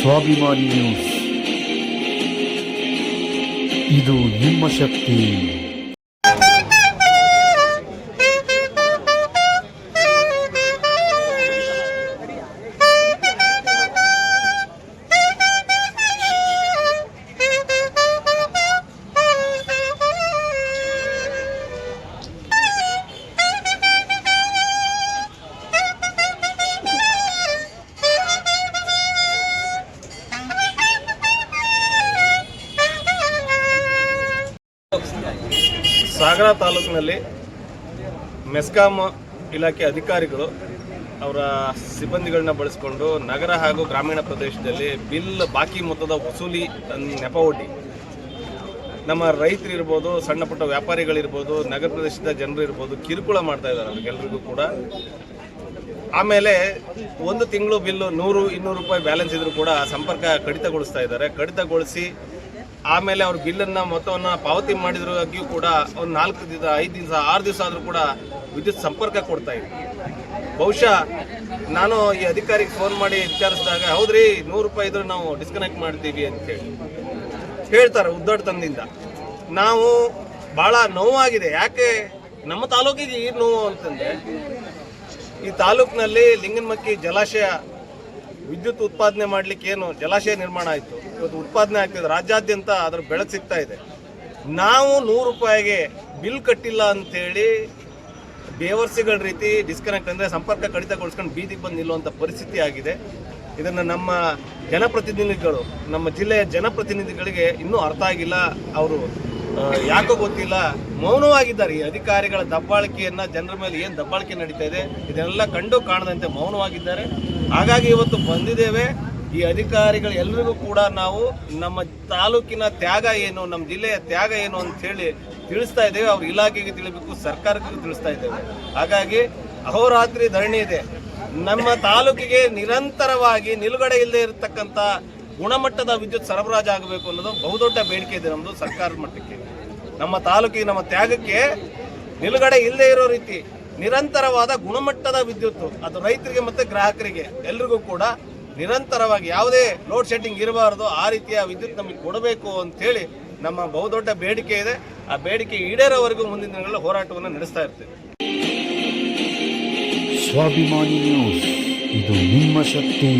ಸ್ವಾಭಿಮಾನಿ ನ್ಯೂಸ್ ಇದು ನಿಮ್ಮ ಶಕ್ತಿ. ಸಾಗರ ತಾಲೂಕಿನಲ್ಲಿ ಮೆಸ್ಕಾಂ ಇಲಾಖೆ ಅಧಿಕಾರಿಗಳು ಅವರ ಸಿಬ್ಬಂದಿಗಳನ್ನ ಬಳಸಿಕೊಂಡು ನಗರ ಹಾಗೂ ಗ್ರಾಮೀಣ ಪ್ರದೇಶದಲ್ಲಿ ಬಿಲ್ ಬಾಕಿ ಮೊತ್ತದ ವಸೂಲಿ ನೆಪ ಒಡ್ಡಿ. ನಮ್ಮ ರೈತರು ಇರ್ಬೋದು, ಸಣ್ಣ ಪುಟ್ಟ ವ್ಯಾಪಾರಿಗಳಿರ್ಬೋದು ನಗರ ಪ್ರದೇಶದ ಜನರು ಇರ್ಬೋದು ಕಿರುಕುಳ ಮಾಡ್ತಾ ಇದ್ದಾರೆ ಅವ್ರಿಗೆಲ್ರಿಗೂ ಕೂಡ. ಆಮೇಲೆ ಒಂದು ತಿಂಗಳು ಬಿಲ್ಲು ನೂರು, ಇನ್ನೂರು ರೂಪಾಯಿ ಬ್ಯಾಲೆನ್ಸ್ ಇದ್ರೂ ಕೂಡ ಸಂಪರ್ಕ ಕಡಿತಗೊಳಿಸ್ತಾ ಇದ್ದಾರೆ. ಕಡಿತಗೊಳಿಸಿ ಆಮೇಲೆ ಅವ್ರ ಬಿಲ್ಲನ್ನು ಮೊತ್ತವನ್ನು ಪಾವತಿ ಮಾಡಿದ್ರಾಗಿಯೂ ಕೂಡ ಒಂದು ನಾಲ್ಕು ದಿವಸ ಐದು ದಿವಸ, ಆರು ದಿವಸ ಆದರೂ ಕೂಡ ವಿದ್ಯುತ್ ಸಂಪರ್ಕ ಕೊಡ್ತಾ ಇದ್ರು. ಬಹುಶಃ ನಾನು ಈ ಅಧಿಕಾರಿಗೆ ಫೋನ್ ಮಾಡಿ ವಿಚಾರಿಸಿದಾಗ, ಹೌದ್ರಿ, ನೂರು ರೂಪಾಯಿ ಇದ್ರೆ ನಾವು ಡಿಸ್ಕನೆಕ್ಟ್ ಮಾಡ್ತೀವಿ ಅಂತೇಳಿ ಹೇಳ್ತಾರೆ ಉದ್ದಾಟತನದಿಂದ ನಾವು ಭಾಳ ನೋವಾಗಿದೆ. ಯಾಕೆ? ನಮ್ಮ ತಾಲೂಕಿಗೆ ಈ ನೋವು ಅಂತಂದ್ರೆ, ಈ ತಾಲೂಕಿನಲ್ಲಿ ಲಿಂಗನಮಕ್ಕಿ ಜಲಾಶಯ ವಿದ್ಯುತ್ ಉತ್ಪಾದನೆ ಮಾಡಲಿಕ್ಕೆ ಏನು ಜಲಾಶಯ ನಿರ್ಮಾಣ ಆಯಿತು. ಇವತ್ತು ಉತ್ಪಾದನೆ ಆಗ್ತಿದೆ. ರಾಜ್ಯಾದ್ಯಂತ ಅದರ ಬೆಳಕು ಸಿಗ್ತಾ ಇದೆ. ನಾವು ನೂರು ರೂಪಾಯಿಗೆ ಬಿಲ್ ಕಟ್ಟಿಲ್ಲ ಅಂತೇಳಿ ಬೇವರ್ಸಿಗಳ ರೀತಿ ಡಿಸ್ಕನೆಕ್ಟ್ ಅಂದರೆ ಸಂಪರ್ಕ ಕಡಿತಗೊಳಿಸ್ಕೊಂಡು ಬೀದಿಗೆ ಬಂದು ನಿಲ್ಲುವಂಥ ಪರಿಸ್ಥಿತಿ ಆಗಿದೆ. ಇದನ್ನು ನಮ್ಮ ಜನಪ್ರತಿನಿಧಿಗಳು, ನಮ್ಮ ಜಿಲ್ಲೆಯ ಜನಪ್ರತಿನಿಧಿಗಳಿಗೆ ಇನ್ನೂ ಅರ್ಥ ಆಗಿಲ್ಲ. ಅವರು ಯಾಕೋ ಗೊತ್ತಿಲ್ಲ. ಮೌನವಾಗಿದ್ದಾರೆ ಈ ಅಧಿಕಾರಿಗಳ ದಬ್ಬಾಳಿಕೆಯನ್ನು ಜನರ ಮೇಲೆ ಏನು ದಬ್ಬಾಳಿಕೆ ನಡೀತಾ ಇದೆ ಇದನ್ನೆಲ್ಲ ಕಂಡು ಕಾಣದಂತೆ ಮೌನವಾಗಿದ್ದಾರೆ. ಹಾಗಾಗಿ ಇವತ್ತು ಬಂದಿದ್ದೇವೆ. ಈ ಅಧಿಕಾರಿಗಳು ಎಲ್ಲರಿಗೂ ಕೂಡ ನಾವು ನಮ್ಮ ತಾಲೂಕಿನ ತ್ಯಾಗ ಏನು, ನಮ್ಮ ಜಿಲ್ಲೆಯ ತ್ಯಾಗ ಏನು ಅಂತ ಹೇಳಿ ತಿಳಿಸ್ತಾ ಇದ್ದೇವೆ. ಅವ್ರ ಇಲಾಖೆಗೆ ತಿಳಿಬೇಕು, ಸರ್ಕಾರಕ್ಕೆ ತಿಳಿಸ್ತಾ ಇದ್ದೇವೆ. ಹಾಗಾಗಿ ಅಹೋರಾತ್ರಿ ಧರಣಿ ಇದೆ. ನಮ್ಮ ತಾಲೂಕಿಗೆ ನಿರಂತರವಾಗಿ ನಿಲುಗಡೆ ಇಲ್ಲದೆ ಇರತಕ್ಕಂಥ ಗುಣಮಟ್ಟದ ವಿದ್ಯುತ್ ಸರಬರಾಜು ಆಗಬೇಕು ಅನ್ನೋದು ಬಹುದೊಡ್ಡ ಬೇಡಿಕೆ ಇದೆ ನಮ್ಮದು ಸರ್ಕಾರದ ಮಟ್ಟಕ್ಕೆ. ನಮ್ಮ ತಾಲೂಕಿಗೆ, ನಮ್ಮ ತ್ಯಾಗಕ್ಕೆ ನಿಲುಗಡೆ ಇಲ್ಲದೆ ಇರೋ ರೀತಿ ನಿರಂತರವಾದ ಗುಣಮಟ್ಟದ ವಿದ್ಯುತ್ ಅದು ರೈತರಿಗೆ ಮತ್ತು ಗ್ರಾಹಕರಿಗೆ ಎಲ್ರಿಗೂ ಕೂಡ ನಿರಂತರವಾಗಿ ಯಾವುದೇ ಲೋಡ್ ಶೆಡ್ಡಿಂಗ್ ಇರಬಾರದು, ಆ ರೀತಿಯ ವಿದ್ಯುತ್ ನಮಗೆ ಕೊಡಬೇಕು ಅಂತೇಳಿ ನಮ್ಮ ಬಹುದೊಡ್ಡ ಬೇಡಿಕೆ ಇದೆ. ಆ ಬೇಡಿಕೆ ಈಡೇರೋವರೆಗೂ ಮುಂದಿನ ದಿನಗಳಲ್ಲಿ ಹೋರಾಟವನ್ನು ನಡೆಸ್ತಾ ಇರ್ತೇವೆ. ಸ್ವಾಭಿಮಾನಿ ನ್ಯೂಸ್, ಇದು ನಿಮ್ಮ ಶಕ್ತಿ.